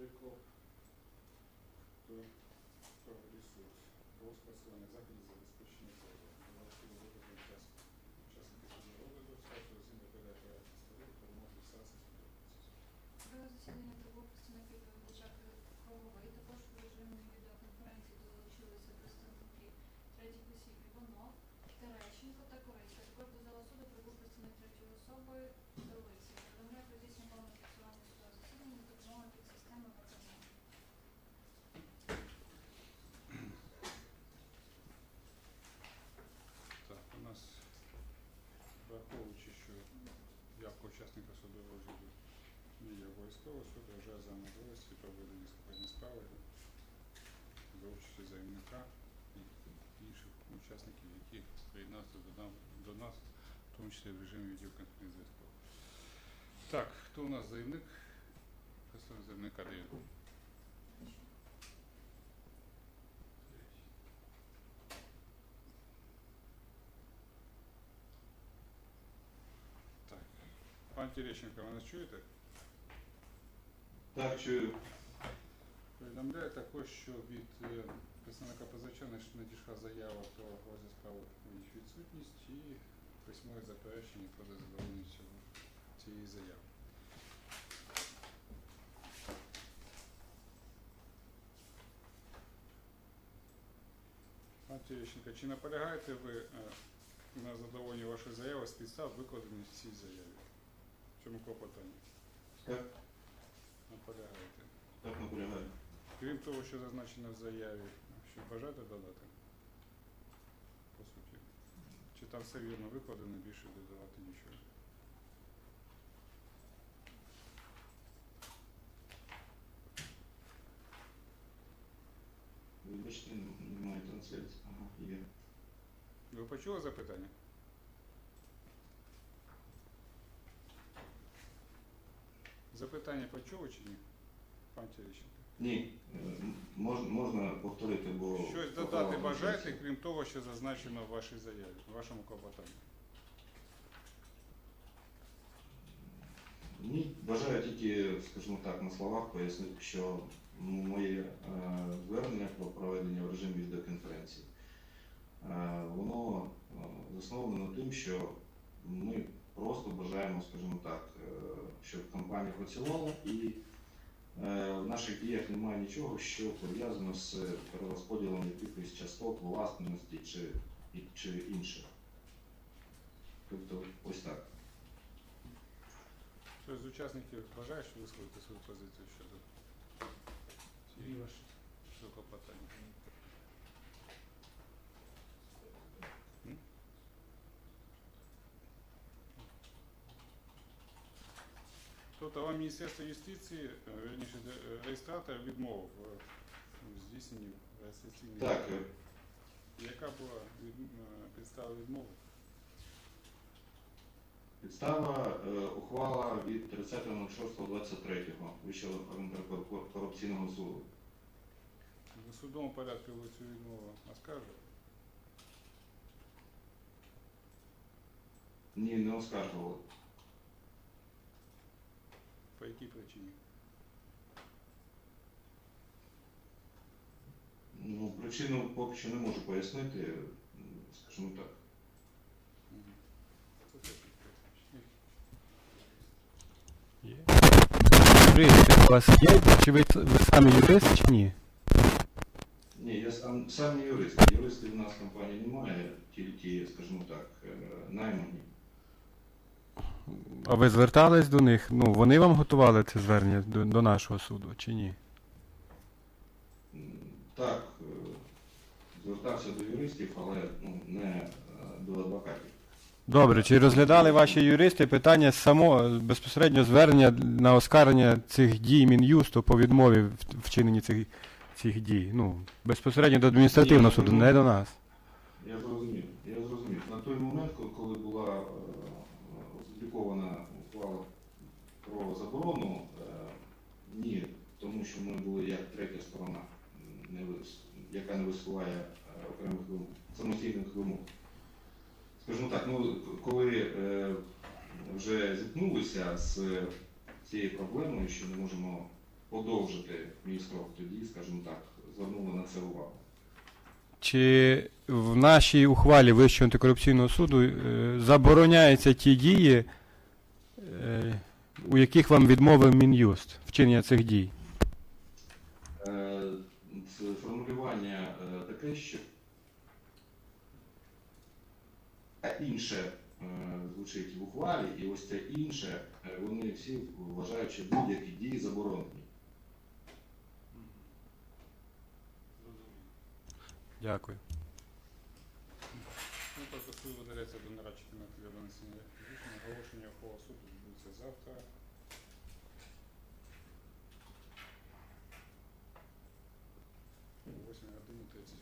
Прикоп до ресурс. Про скасування заходів забезпечення права. Особи Долиці. Повідомляє про здійснення повного фіксування судового засідання за допомогою підсистеми ВКЗ. Так, у нас, що учасника судового розгляду не є обов'язково, суд вважає за можливості проведення слухання справи за участю заявника і інших учасників, які приєдналися до нас, в тому числі в режимі відеоконференції зв'язку. Так, хто у нас заявник? Представник заявника дає. Пан Терещенко, ви нас чуєте? Так, чую. Повідомляю також, що від е, представника позивача наш- надійшла заява про розгляд справи у їх відсутність і письмове заперечення про задоволення цього цієї заяви. Пан Терещенко, чи наполягаєте ви е, на задоволенні вашої заяви з підстав, викладених в цій заяві? В цьому клопотанні? Так, Наполягаєте. так наполягаю. Крім того, що зазначено в заяві, що бажаєте додати? По суті. Чи там все вірно викладено, більше додавати нічого? Вибачте, немає трансляції. Ага, є. Ви почули запитання? Запитання почули чи ні? Пан Терещенко? Ні, е, м- можна, повторити, бо... Щось додати бажаєте, крім того, що зазначено в вашій заяві, в вашому клопотанні? Ні, бажаю тільки, скажімо так, на словах пояснити, що моє е, звернення про проведення в режимі відеоконференції, е, воно е, засновано тим, що ми просто бажаємо, скажімо так, щоб компанія працювала і е, в наших діях немає нічого, що пов'язано з перерозподілом якихось часток, власності чи, і- чи інше. Тобто ось так. Хтось з учасників бажає що висловити свою позицію щодо цього клопотання? Тобто вам Міністерство юстиції, е, вірніше, де- е, реєстратор відмовив е, в здійсненні реєстраційної Так, Яка була від, підстава відмови? Підстава е, ухвала від 30.06.23 Вищого антикорупційного суду. В судовому порядку ви цю відмову оскаржили? Ні, не оскаржували. По якій причині? Ну, причину поки що не можу пояснити, м, скажімо так. Мгм. Це теж відповідь. Є. Юристи у вас є? Чи ви, ви самі юрист чи ні? Ні, я сам, сам не юрист. Юристів в нас в компанії немає, тільки, скажімо так, е, наймані. А ви звертались до них? Ну, вони вам готували це звернення до, до нашого суду чи ні? Так, е, звертався до юристів, але ну, не е, до адвокатів. Добре, чи розглядали ваші юристи питання само безпосередньо звернення на оскарження цих дій Мін'юсту по відмові в вчиненні цих, цих дій? Ну, безпосередньо до адміністративного суду, не до нас. Я зрозумів, я зрозумів. На той момент, ко- коли була е, опублікована ухвала про заборону, е, ні, тому що ми були як третя сторона, яка не висуває е, окремих вимог, самостійних вимог. Скажімо так, ну коли е, вже зіткнулися з цією проблемою, що не можемо подовжити мій строк, тоді, скажімо так, звернули на це увагу. Чи в нашій ухвалі Вищого антикорупційного суду забороняються ті дії, у яких вам відмовив Мін'юст вчинення цих дій? Е, Це формулювання е, таке, що інше е, звучить в ухвалі, і ось це інше, вони всі вважають, що будь-які дії заборонені. Дякую. Ну, суд видаляється до нарадчика на для винесення. Оголошення ухвала суду відбудеться завтра. О 8 годині 30